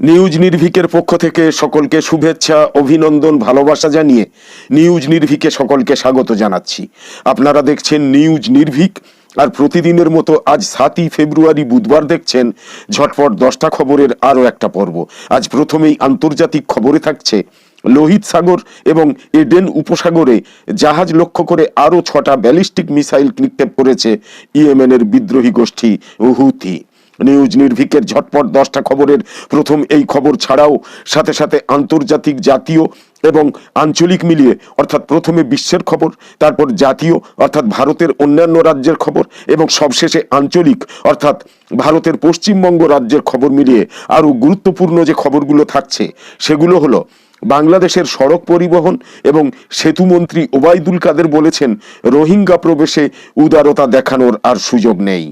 News নির্ভিকের পক্ষ থেকে সকলকে শুভেচ্ছা, অভিনন্দন, ভালোবাসা জানিয়ে নিউজ নির্ভিকে সকলকে স্বাগত জানাচ্ছি। আপনারা দেখছেন নিউজ নির্ভিক আর প্রতিদিনের মতো আজ সাতই ফেব্রুয়ারি বুধবার দেখছেন ঝটপট দশটা খবরের আরও একটা পর্ব। আজ প্রথমেই আন্তর্জাতিক খবরে থাকছে লোহিত সাগর এবং এডেন উপসাগরে জাহাজ লক্ষ্য করে আরও ছটা ব্যালিস্টিক মিসাইল নিক্ষেপ করেছে ইয়েমেনের বিদ্রোহী গোষ্ঠী হুথি। নিউজ নির্ভিকের ঝটপট দশটা খবরের প্রথম এই খবর ছাড়াও সাথে সাথে আন্তর্জাতিক জাতীয় এবং আঞ্চলিক মিলিয়ে, অর্থাৎ প্রথমে বিশ্বের খবর, তারপর জাতীয়, অর্থাৎ ভারতের অন্যান্য রাজ্যের খবর এবং সবশেষে আঞ্চলিক, অর্থাৎ ভারতের পশ্চিমবঙ্গ রাজ্যের খবর মিলিয়ে আরও গুরুত্বপূর্ণ যে খবরগুলো থাকছে, সেগুলো হলো বাংলাদেশের সড়ক পরিবহন এবং সেতুমন্ত্রী ওবায়দুল কাদের বলেছেন, রোহিঙ্গা প্রবেশে উদারতা দেখানোর আর সুযোগ নেই।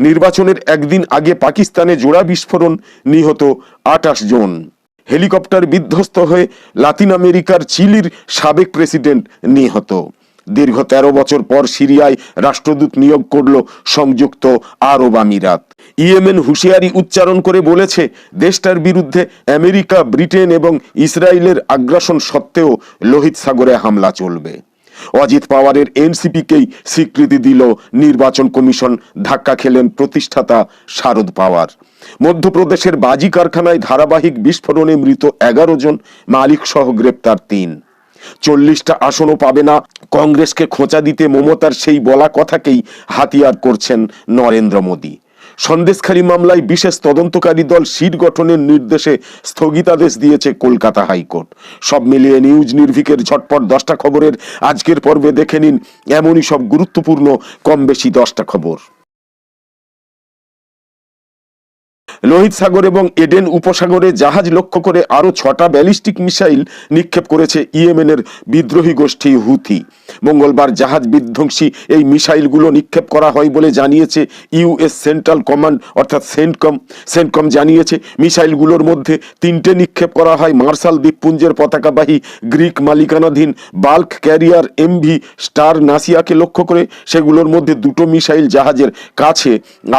নির্বাচনের একদিন আগে পাকিস্তানে জোড়া বিস্ফোরণ নিহত আটাশ জন। হেলিকপ্টার বিধ্বস্ত হয়ে লাতিন আমেরিকার চিলির সাবেক প্রেসিডেন্ট নিহত। দীর্ঘ তেরো বছর পর সিরিয়ায় রাষ্ট্রদূত নিয়োগ করল সংযুক্ত আরব আমিরাত। ইয়েমেন হুঁশিয়ারি উচ্চারণ করে বলেছে, দেশটার বিরুদ্ধে আমেরিকা, ব্রিটেন এবং ইসরায়েলের আগ্রাসন সত্ত্বেও লোহিত সাগরে হামলা চলবে। অজিত পাওয়ারের এনসিপিকেই স্বীকৃতি দিল নির্বাচন কমিশন। ধাক্কা খেলেন প্রতিষ্ঠাতা শারদ পাওয়ার। মধ্যপ্রদেশের বাজি কারখানায় ধারাবাহিক বিস্ফোরণে মৃত এগারো জন, মালিক সহ গ্রেপ্তার তিন। চল্লিশটা আসনও পাবে না। কংগ্রেসকে খোঁচা দিতে মমতার সেই বলা কথাকেই হাতিয়ার করছেন নরেন্দ্র মোদী। সন্দেশখালী মামলায় বিশেষ তদন্তকারী দল সিট গঠনের নির্দেশে স্থগিতাদেশ দিয়েছে কলকাতা হাইকোর্ট। সব মিলিয়ে নিউজ নির্ভিকের ঝটপট দশটা খবরের আজকের পর্বে দেখে নিন, এমনই সব গুরুত্বপূর্ণ কম বেশি দশটা খবর। লোহিত সাগর এবং এডেন উপসাগরে জাহাজ লক্ষ্য করে আরও ছটা ব্যালিস্টিক মিসাইল নিক্ষেপ করেছে ইয়েমেনের বিদ্রোহী গোষ্ঠী হুথি। মঙ্গলবার জাহাজ বিধ্বংসী এই মিসাইলগুলো নিক্ষেপ করা হয় বলে জানিয়েছে ইউএস সেন্ট্রাল কমান্ড, অর্থাৎ সেন্টকম সেন্টকম জানিয়েছে, মিসাইলগুলোর মধ্যে তিনটে নিক্ষেপ করা হয় মার্শাল দ্বীপপুঞ্জের পতাকাবাহী গ্রিক মালিকানাধীন বাল্ক ক্যারিয়ার এমভি স্টার নাসিয়াকে লক্ষ্য করে সেগুলোর মধ্যে দুটো মিসাইল জাহাজের কাছে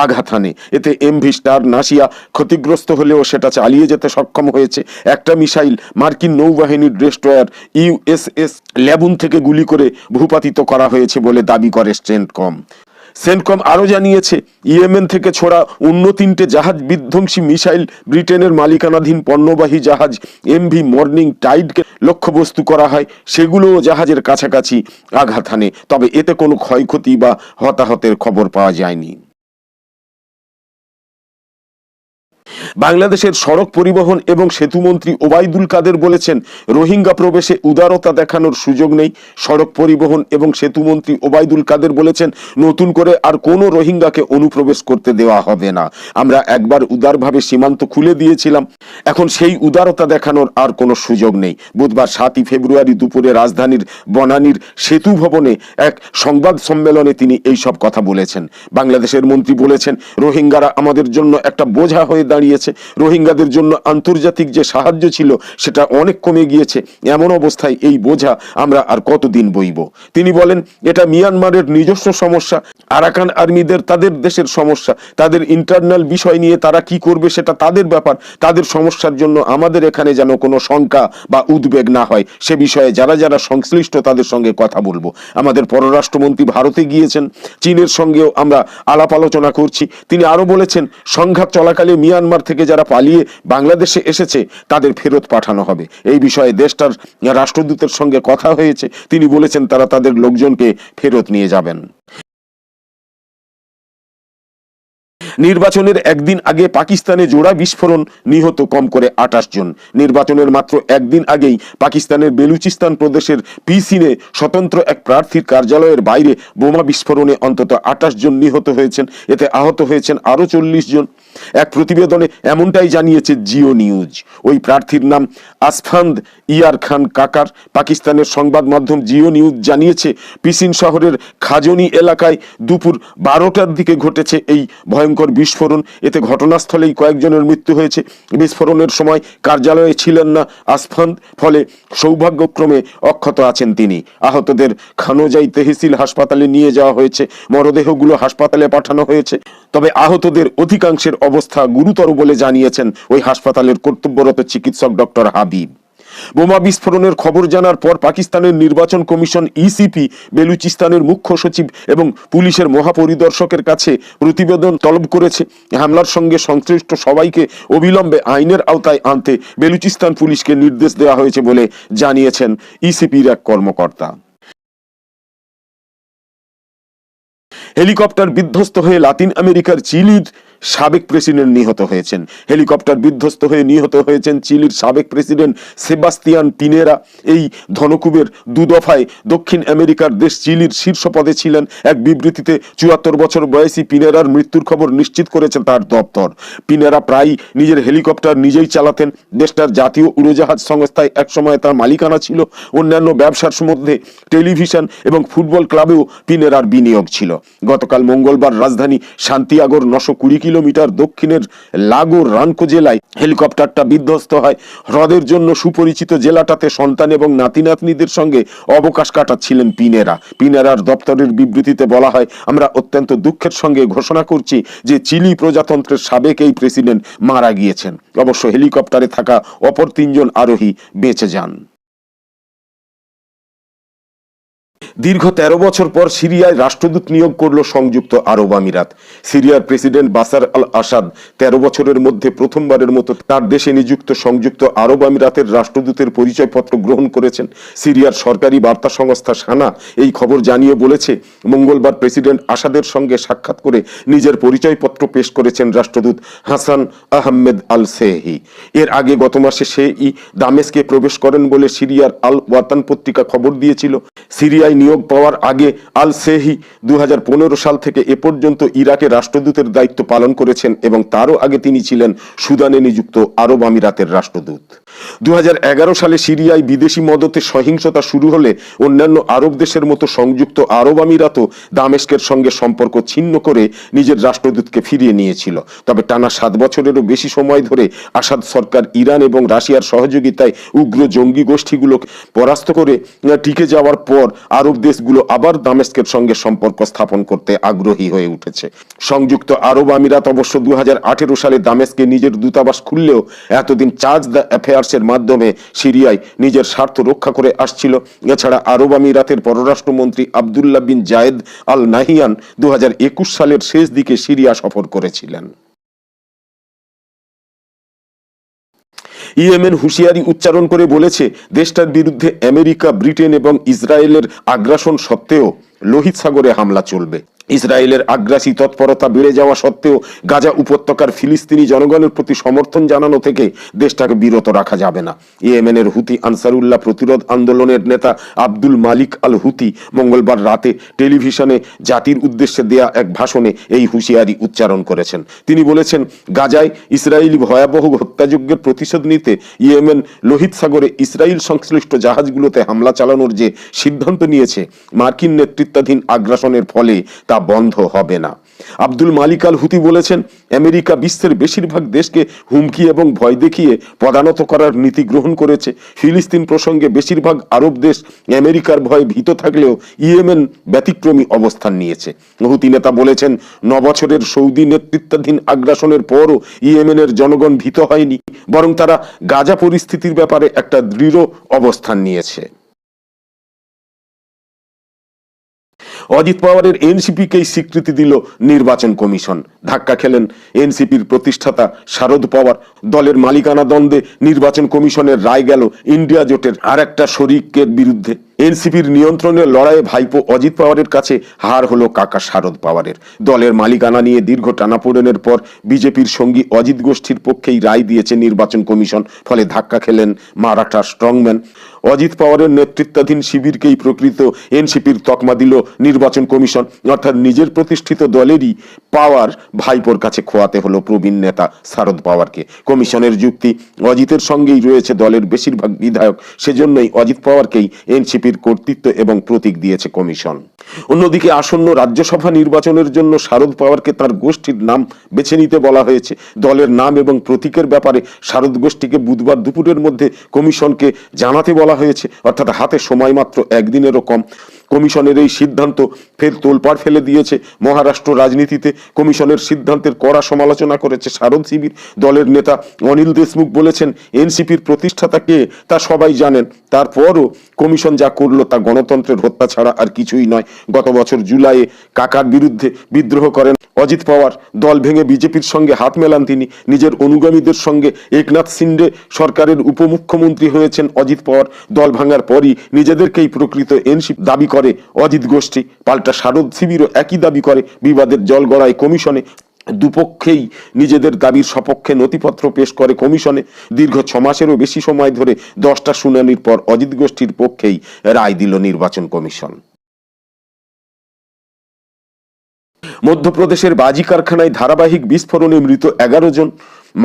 আঘাত হানে। এতে এমভি স্টার নাসিয়া ক্ষতিগ্রস্ত হলেও সেটা চালিয়ে যেতে সক্ষম হয়েছে। একটা মিসাইল মার্কিন নৌবাহিনীর ডেস্ট্রয়ার ইউএসএস ল্যাবুন থেকে গুলি করে ভূপাতিত করা হয়েছে বলে দাবি করে সেন্টকম। সেন্টকম আরও জানিয়েছে, ইয়েমেন থেকে ছোড়া অন্য তিনটে জাহাজ বিধ্বংসী মিসাইল ব্রিটেনের মালিকানাধীন পণ্যবাহী জাহাজ এমভি মর্নিং টাইডকে লক্ষ্যবস্তু করা হয়। সেগুলোও জাহাজের কাছাকাছি আঘাত হানে। তবে এতে কোনো ক্ষয়ক্ষতি বা হতাহতের খবর পাওয়া যায়নি। বাংলাদেশের সড়ক পরিবহন এবং সেতুমন্ত্রী ওবায়দুল কাদের বলেছেন, রোহিঙ্গা প্রবেশে উদারতা দেখানোর সুযোগ নেই। সড়ক পরিবহন এবং সেতুমন্ত্রী ওবায়দুল কাদের বলেছেন, নতুন করে আর কোনো রোহিঙ্গাকে অনুপ্রবেশ করতে দেওয়া হবে না। আমরা একবার উদারভাবে সীমান্ত খুলে দিয়েছিলাম। এখন সেই উদারতা দেখানোর আর কোনো সুযোগ নেই। বুধবার সাতই ফেব্রুয়ারি দুপুরে রাজধানীর বনানীর সেতু ভবনে এক সংবাদ সম্মেলনে তিনি এই সব কথা বলেছেন। বাংলাদেশের মন্ত্রী বলেছেন, রোহিঙ্গারা আমাদের জন্য একটা বোঝা হয়ে দাঁড়িয়েছে রোহিঙ্গাদের জন্য আন্তর্জাতিক যে সাহায্য ছিল, সেটা অনেক কমে গিয়েছে। এমন অবস্থায় এই বোঝা আমরা আর কতদিন বইব? তিনি বলেন, এটা মিয়ানমারের নিজস্ব সমস্যা, আরাকান আর্মিদের তাদের দেশের সমস্যা, তাদের ইন্টারনাল বিষয় নিয়ে তারা কি করবে সেটা তাদের ব্যাপার, তাদের সমস্যার জন্য আমাদের এখানে যেন কোনো শঙ্কা বা উদ্বেগ না হয়, সে বিষয়ে যারা যারা সংশ্লিষ্ট তাদের সঙ্গে কথা বলব। আমাদের পররাষ্ট্রমন্ত্রী ভারতে গিয়েছেন, চীনের সঙ্গেও আমরা আলাপ আলোচনা করছি। তিনি আরও বলেছেন, সংঘাত চলাকালে মিয়ানমার থেকে যারা পালিয়ে বাংলাদেশে এসেছে, তাদের ফেরত পাঠানো হবে। এই বিষয়ে দেশটার রাষ্ট্রদূতের সঙ্গে কথা হয়েছে। তিনি বলেছেন, তারা তাদের লোকজনকে ফেরত নিয়ে যাবেন। নির্বাচনের একদিন আগে পাকিস্তানে জোড়া বিস্ফোরণ নিহত কম করে আটাশ জন। নির্বাচনের মাত্র একদিন আগেই পাকিস্তানের বেলুচিস্তান প্রদেশের পিসিনে স্বতন্ত্র এক প্রার্থীর কার্যালয়ের বাইরে বোমা বিস্ফোরণে অন্তত আটাশ জন নিহত হয়েছেন। এতে আহত হয়েছেন আরও চল্লিশ জন। এক প্রতিবেদনে এমনটাই জানিয়েছে জিও নিউজ। ওই প্রার্থীর নাম আসফান্দ ইয়ার খান কাকার। পাকিস্তানের সংবাদ মাধ্যম জিও নিউজ জানিয়েছে, পিসিন শহরের খাজনি এলাকায় দুপুর বারোটার দিকে ঘটেছে এই ভয়ঙ্কর ভয়ঙ্কর বিস্ফোরণ। এতে ঘটনাস্থলেই কয়েকজনের মৃত্যু হয়েছে। বিস্ফোরণের সময় কার্যালয়ে ছিলেন না আসফান, ফলে সৌভাগ্যক্রমে অক্ষত আছেন তিনি। আহতদের খানোজাই তেহসিল হাসপাতালে নিয়ে যাওয়া হয়েছে। মরদেহগুলো হাসপাতালে পাঠানো হয়েছে। তবে আহতদের অধিকাংশের অবস্থা গুরুতর বলে জানিয়েছেন ওই হাসপাতালের কর্তব্যরত চিকিৎসক ডক্টর হাবিব। বোমা বিস্ফোরণের খবর জানার পর পাকিস্তানের নির্বাচন কমিশন ইসিপি বেলুচিস্তানের মুখ্য সচিব এবং পুলিশের মহাপরিদর্শকের কাছে প্রতিবেদন তলব করেছে। হামলার সঙ্গে সংশ্লিষ্ট সবাইকে অবিলম্বে আইনের আওতায় আনতে বেলুচিস্তান পুলিশকে নির্দেশ দেওয়া হয়েছে বলে জানিয়েছেন ইসিপির এক কর্মকর্তা। হেলিকপ্টার বিধ্বস্ত হয়ে লাতিন আমেরিকার চিলির সাবেক প্রেসিডেন্ট নিহত হয়েছেন। হেলিকপ্টার বিধ্বস্ত হয়ে নিহত হয়েছেন চিলির সাবেক প্রেসিডেন্ট সেবাস্তিয়ান পিনেরা এই ধনকুবের দুদফায় দক্ষিণ আমেরিকার দেশ চিলির শীর্ষ পদে ছিলেন। এক বিবৃতিতে চুয়াত্তর বছর বয়সী পিনেরার মৃত্যুর খবর নিশ্চিত করেছে তার দপ্তর। পিনেরা প্রায় নিজের হেলিকপ্টার নিজেই চালাতেন। দেশটার জাতীয় উড়োজাহাজ সংস্থায় একসময় তার মালিকানা ছিল। অন্যান্য ব্যবসার মধ্যে টেলিভিশন এবং ফুটবল ক্লাবেও পিনেরার বিনিয়োগ ছিল। গতকাল মঙ্গলবার রাজধানী শান্তিয়াগোর নশো কুড়ি কিলোমিটার দক্ষিণের লাগো রানকো জেলায় হেলিকপ্টারটা বিধ্বস্ত হয়। হ্রদের জন্য সুপরিচিত জেলাটাতে সন্তান এবং নাতি নাতনিদের সঙ্গে অবকাশ কাটাচ্ছিলেন পিনেরা। পিনেরার দপ্তরের বিবৃতিতে বলা হয়, আমরা অত্যন্ত দুঃখের সঙ্গে ঘোষণা করছি যে চিলি প্রজাতন্ত্রের সাবেক এই প্রেসিডেন্ট মারা গিয়েছেন। অবশ্য হেলিকপ্টারে থাকা অপর তিনজন আরোহী বেঁচে যান। দীর্ঘ ১৩ বছর পর সিরিয়ায় রাষ্ট্রদূত নিয়োগ করল সংযুক্ত আরব আমিরাত। সিরিয়ার প্রেসিডেন্ট বাসার আল আসাদ ১৩ বছরের মধ্যে প্রথমবারের মতো তার দেশে নিযুক্ত সংযুক্ত আরব আমিরাতের রাষ্ট্রদূতের পরিচয়পত্র গ্রহণ করেছেন। সিরিয়ার সরকারি বার্তা সংস্থা সানা এই খবর জানিয়ে বলেছে, মঙ্গলবার প্রেসিডেন্ট আসাদের সঙ্গে সাক্ষাৎ করে নিজের পরিচয়পত্র পেশ করেছেন রাষ্ট্রদূত হাসান আহমেদ আল সেহি এর আগে গত মাসে সে ই দামেস্কে প্রবেশ করেন বলে সিরিয়ার আল ওয়াতান পত্রিকা খবর দিয়েছিল। সিরিয়ায় নিয়োগ পাওয়ার আগে আল সেহি দু হাজার পনেরো সাল থেকে এ পর্যন্ত ইরাকে রাষ্ট্রদূতের দায়িত্ব পালন করেছেন এবং তারও আগে তিনি ছিলেন সুদানে নিযুক্ত আরব আমিরাতের রাষ্ট্রদূত। দু হাজার এগারো সালে সিরিয়ায় বিদেশি মদতে সহিংসতা শুরু হলে অন্যান্য আরব দেশের মতো সংযুক্ত আরব আমিরাতও দামেস্কের সঙ্গে সম্পর্ক ছিন্ন করে নিজের রাষ্ট্রদূতকে ফিরিয়ে নিয়েছিল। তবে টানা সাত বছরেরও বেশি সময় ধরে আসাদ সরকার ইরান এবং রাশিয়ার সহযোগিতায় উগ্র জঙ্গি গোষ্ঠীগুলো পরাস্ত করে টিকে যাওয়ার পর আরব দেশগুলো আবার দামেস্কের সঙ্গে সম্পর্ক স্থাপন করতে আগ্রহী হয়ে উঠেছে। সংযুক্ত আরব আমিরাত অবশ্য দু হাজার আঠেরো সালে দামেস্কে নিজের দূতাবাস খুললেও এতদিন চার্জ দ্য অ্যাফেয়ার্সের মাধ্যমে সিরিয়ায় নিজের স্বার্থ রক্ষা করে আসছিল। এছাড়া আরব আমিরাতের পররাষ্ট্রমন্ত্রী আবদুল্লাহ বিন জায়েদ আল নাহিয়ান দু হাজার একুশ সালের শেষ দিকে সিরিয়া সফর করেছিলেন। ইয়েমেন হুঁশিয়ারি উচ্চারণ করে বলেছে, দেশটার বিরুদ্ধে আমেরিকা, ব্রিটেন এবং ইসরায়েলের আগ্রাসন সত্ত্বেও লোহিত সাগরে হামলা চলবে। ইসরায়েলের আগ্রাসী তৎপরতা বেড়ে যাওয়া সত্ত্বেও গাজা উপত্যকার ফিলিস্তিনি জনগণের প্রতি সমর্থন জানানো থেকে দেশটাকে বিরত রাখা যাবে না। ইয়েমেনের হুতি আনসারুল্লাহ প্রতিরোধ আন্দোলনের নেতা আব্দুল মালিক আল হুতি মঙ্গলবার রাতে টেলিভিশনে জাতির উদ্দেশ্যে দেয়া এক ভাষণে এই হুঁশিয়ারি উচ্চারণ করেছেন। তিনি বলেছেন, গাজায় ইসরায়েলি ভয়াবহ হত্যাযজ্ঞের প্রতিশোধ নিতে ইয়েমেন লোহিত সাগরে ইসরায়েল সংশ্লিষ্ট জাহাজগুলোতে হামলা চালানোর যে সিদ্ধান্ত নিয়েছে, মার্কিন নেতৃত্বাধীন আগ্রাসনের ফলে তা বন্ধ হবে না। আব্দুল মালিক আল হুতি বলেছেন, আমেরিকা বিশ্বের বেশিরভাগ দেশকে হুমকি এবং ভয় দেখিয়ে পদানত করার নীতি গ্রহণ করেছে। ফিলিস্তিন প্রসঙ্গে বেশিরভাগ আরব দেশ আমেরিকার ভয়ে ভীত থাকলেও ইয়েমেন ব্যতিক্রমী অবস্থান নিয়েছে। হুতি নেতা বলেছেন, নবছরের সৌদি নেতৃত্বাধীন আগ্রাসনের পরও ইয়েমেনের জনগণ ভীত হয়নি, বরং তারা গাজা পরিস্থিতির ব্যাপারে একটা দৃঢ় অবস্থান নিয়েছে। অজিত পাওয়ারের এনসিপিকেই স্বীকৃতি দিল নির্বাচন কমিশন। ধাক্কা খেলেন এনসিপির প্রতিষ্ঠাতা শারদ পাওয়ার। দলের মালিকানা দ্বন্দ্বে নির্বাচন কমিশনের রায় গেল ইন্ডিয়া জোটের আর একটা শরিকের বিরুদ্ধে। এনসিপির নিয়ন্ত্রণের লড়াইয়ে ভাইপো অজিত পাওয়ারের কাছে হার হলো কাকা শারদ পাওয়ারের। দলের মালিকানা নিয়ে দীর্ঘ টানাপোড়েনের পর বিজেপির সঙ্গী অজিত গোষ্ঠীর পক্ষেই রায় দিয়েছে নির্বাচন কমিশন। ফলে ধাক্কা খেলেন মারাঠা স্ট্রংম্যান অজিত পাওয়ারের নেতৃত্বাধীন শিবিরকেই প্রকৃত এনসিপির তকমা দিল নির্বাচন কমিশন। অর্থাৎ নিজের প্রতিষ্ঠিত দলেরই পাওয়ার ভাইপোর কাছে খোয়াতে হলো প্রবীণ নেতা শারদ পাওয়ারকে। কমিশনের যুক্তি, অজিতের সঙ্গেই রয়েছে দলের বেশিরভাগ বিধায়ক, সেজন্যই অজিত পাওয়ারকেই এনসিপির কর্তৃত্ব এবং প্রতীক দিয়েছে কমিশন। অন্যদিকে আসন্ন রাজ্যসভা নির্বাচনের জন্য শারদ পাওয়ারকে তার গোষ্ঠীর নাম বেছে নিতে বলা হয়েছে। দলের নাম এবং প্রতীকের ব্যাপারে শারদ গোষ্ঠীকে বুধবার দুপুরের মধ্যে কমিশনকে জানাতে বলা হয়েছে। অর্থাৎ হাতে সময় মাত্র একদিনেরও কম। কমিশনের এই সিদ্ধান্ত ফের তোলপাড় ফেলে দিয়েছে। মহারাষ্ট্র রাজনীতিতে কমিশনের সিদ্ধান্তের কড়া সমালোচনা করেছে শারদ শিবির দলের নেতা অনিল দেশমুখ বলেছেন, এনসিপির প্রতিষ্ঠাতা কে তা সবাই জানেন। তারপরও কমিশন যা করল তা গণতন্ত্রের হত্যা ছাড়া আর কিছুই নয়। গত বছর জুলাইয়ে কাকার বিরুদ্ধে বিদ্রোহ করেন অজিত পাওয়ার। দল ভেঙে বিজেপির সঙ্গে হাত মেলান তিনি। নিজের অনুগামীদের সঙ্গে একনাথ সিন্ডে সরকারের উপমুখ্যমন্ত্রী হয়েছেন অজিত পাওয়ার। দল ভাঙার পরই নিজেদেরকেই প্রকৃত এনসিপ দাবি করে অজিত গোষ্ঠী। পাল্টা শারদ শিবিরও একই দাবি করে। বিবাদের জল গড়ায় কমিশনে দুপক্ষেই নিজেদের দাবির সপক্ষে নথিপত্র পেশ করে কমিশনে। দীর্ঘ ছ মাসেরও বেশি সময় ধরে দশটা শুনানির পর অজিত গোষ্ঠীর পক্ষেই রায় দিল নির্বাচন কমিশন। মধ্যপ্রদেশের বাজি কারখানায় ধারাবাহিক বিস্ফোরণে মৃত এগারো জন।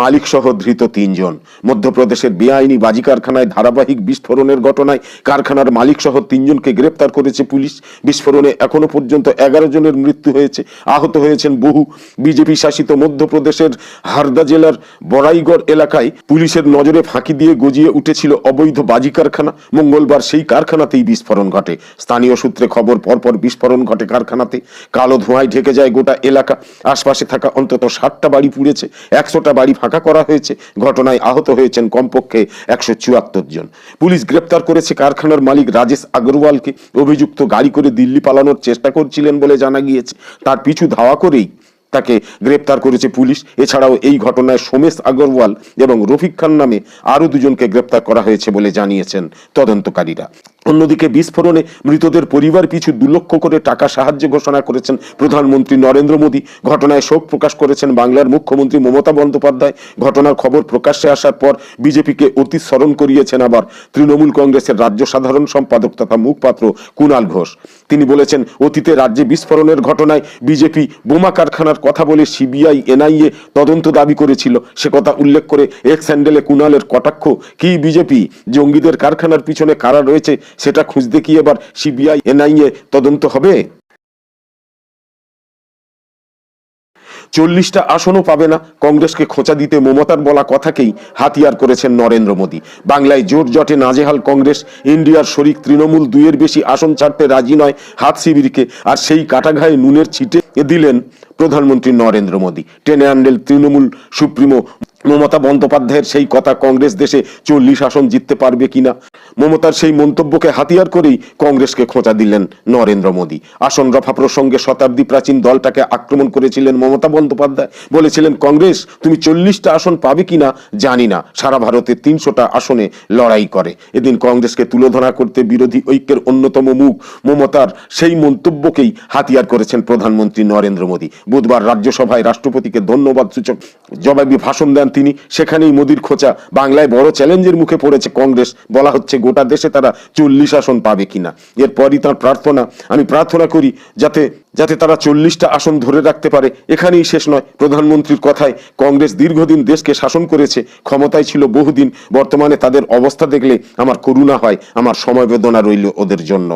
মালিক সহ ধৃত তিনজন। মধ্যপ্রদেশের বেআইনি বাজি কারখানায় ধারাবাহিক বিস্ফোরণের ঘটনায় কারখানার মালিক সহ তিনজনকে গ্রেপ্তার করেছে পুলিশ। বিস্ফোরণে এখনও পর্যন্ত এগারো জনের মৃত্যু হয়েছে। আহত হয়েছেন বহু বিজেপি শাসিত মধ্যপ্রদেশের হারদা জেলার বড়াইগড় এলাকায়। পুলিশের নজরে ফাঁকি দিয়ে গজিয়ে উঠেছিল অবৈধ বাজি কারখানা মঙ্গলবার সেই কারখানাতেই বিস্ফোরণ ঘটে। স্থানীয় সূত্রে খবর, পরপর বিস্ফোরণ ঘটে কারখানাতে। কালো ধোঁয়ায় ঢেকে যায় গোটা এলাকা। আশপাশে থাকা অন্তত ষাটটা বাড়ি পুড়েছে। একশোটা বাড়ি ফাঁকা করা হয়েছে, ঘটনায় আহত হয়েছেন কমপক্ষে একশো চুয়াত্তর জন। পুলিশ গ্রেপ্তার করেছে কারখানার মালিক রাজেশ আগরওয়ালকে। অভিযুক্ত গাড়ি করে দিল্লি পালানোর চেষ্টা করছিলেন বলে জানা গিয়েছে। তার পিছু ধাওয়া করেই তাকে গ্রেপ্তার করেছে পুলিশ। এছাড়াও এই ঘটনায় সোমেশ আগরওয়াল এবং রফিক খান নামে আরও দুজনকে গ্রেপ্তার করা হয়েছে বলে জানিয়েছেন তদন্তকারীরা। অন্যদিকে বিস্ফোরণে মৃতদের পরিবার পিছু দু লক্ষ করে টাকা সাহায্য ঘোষণা করেছেন প্রধানমন্ত্রী নরেন্দ্র মোদী। ঘটনায় শোক প্রকাশ করেছেন বাংলার মুখ্যমন্ত্রী মমতা বন্দ্যোপাধ্যায়। ঘটনার খবর প্রকাশ্যে আসার পর বিজেপিকে অতি স্মরণ করিয়েছেন আবার তৃণমূল কংগ্রেসের রাজ্য সাধারণ সম্পাদক তথা মুখপাত্র কুণাল ঘোষ। তিনি বলেছেন, অতীতে রাজ্যে বিস্ফোরণের ঘটনায় বিজেপি বোমা কারখানার কথা বলে সিবিআই, এনআইএ তদন্ত দাবি করেছিল। সে কথা উল্লেখ করে এক্স হ্যান্ডেলে কুণালের কটাক্ষ, কি বিজেপি জঙ্গিদের কারখানার পিছনে কারা রয়েছে সেটা খুঁজতে কি এবার সিবিআই এনআইএ তদন্ত হবে? চল্লিশটা আসনও পাবে না। কংগ্রেসকে খোঁচা দিতে মমতার বলা কথাকেই হাতিয়ার করেছেন নরেন্দ্র মোদী। বাংলায় জোট জটে নাজেহাল কংগ্রেস, ইন্ডিয়ার শরিক তৃণমূল দুইয়ের বেশি আসন ছাড়তে রাজি নয় হাত শিবিরকে, আর সেই কাটাঘায়ে নুনের ছিটে দিলেন প্রধানমন্ত্রী নরেন্দ্র মোদী। টেনে আনলেন তৃণমূল সুপ্রিমো মমতা বন্দ্যোপাধ্যায়ের সেই কথা কংগ্রেস দেশে চল্লিশ আসন জিততে পারবে কিনা? মমতার সেই মন্তব্যকে হাতিয়ার করেই কংগ্রেসকে খোঁচা দিলেন নরেন্দ্র মোদী। আসন রফা প্রসঙ্গে শতাব্দী প্রাচীন দলটাকে আক্রমণ করেছিলেন মমতা বন্দ্যোপাধ্যায়। বলেছিলেন, কংগ্রেস, তুমি চল্লিশটা আসন পাবে কিনা জানি না। সারা ভারতে তিনশোটা আসনে লড়াই করে। এদিন কংগ্রেসকে তুলোধনা করতে বিরোধী ঐক্যের অন্যতম মুখ মমতার সেই মন্তব্যকেই হাতিয়ার করেছেন প্রধানমন্ত্রী নরেন্দ্র মোদী। বুধবার রাজ্যসভায় রাষ্ট্রপতিকে ধন্যবাদ সূচক জবাবি ভাষণ দেন তিনি সেখানেই মোদির খোঁচা। বাংলায় বড় চ্যালেঞ্জের মুখে পড়েছে কংগ্রেস। বলা হচ্ছে গোটা দেশে তারা চল্লিশ আসন পাবে কিনা। এরপরই তার প্রার্থনা। আমি প্রার্থনা করি যাতে যাতে তারা চল্লিশটা আসন ধরে রাখতে পারে। এখানেই শেষ নয়। প্রধানমন্ত্রীর কথায় কংগ্রেস দীর্ঘদিন দেশকে শাসন করেছে। ক্ষমতায় ছিল বহুদিন। বর্তমানে তাদের অবস্থা দেখলে আমার করুণা হয়। আমার সমবেদনা রইল ওদের জন্য।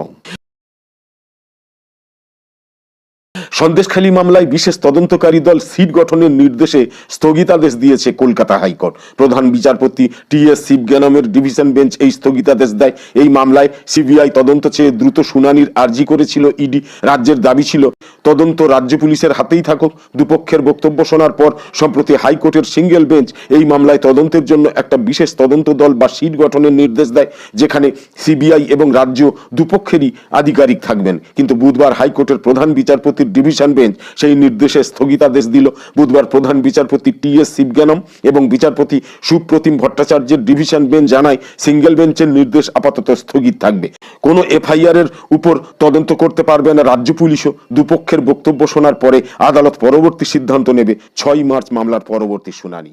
সন্দেশখালী মামলায় বিশেষ তদন্তকারী দল সিট গঠনের নির্দেশে স্থগিতাদেশ দিয়েছে কলকাতা হাইকোর্ট। প্রধান বিচারপতি টি এস শিবজ্ঞানমের ডিভিশন বেঞ্চ এই স্থগিতাদেশ দেয়। এই মামলায় সিবিআই তদন্ত চেয়ে দ্রুত শুনানির আর্জি করেছিল ইডি। রাজ্যের দাবি ছিল, তদন্ত রাজ্য পুলিশের হাতেই থাকুক। দুপক্ষের বক্তব্য শোনার পর, সম্প্রতি হাইকোর্টের সিঙ্গেল বেঞ্চ এই মামলায় তদন্তের জন্য একটা বিশেষ তদন্ত দল বা সিট গঠনের নির্দেশ দেয়, যেখানে সিবিআই এবং রাজ্য দুপক্ষেরই আধিকারিক থাকবেন। কিন্তু বুধবার হাইকোর্টের প্রধান বিচারপতির ডিভিশন বেঞ্চ সেই নির্দেশে স্থগিতাদেশ দিল বুধবার প্রধান বিচারপতি টি এস শিবজ্ঞানম এবং বিচারপতি সুপ্রতিম ভট্টাচার্যের ডিভিশন বেঞ্চ জানায় সিঙ্গেল বেঞ্চের নির্দেশ আপাতত স্থগিত থাকবে। কোনো এফআইআর এর উপর তদন্ত করতে পারবে না রাজ্য পুলিশও। দুপক্ষের বক্তব্য শোনার পরে আদালত পরবর্তী সিদ্ধান্ত নেবে। ছয় মার্চ মামলার পরবর্তী শুনানি।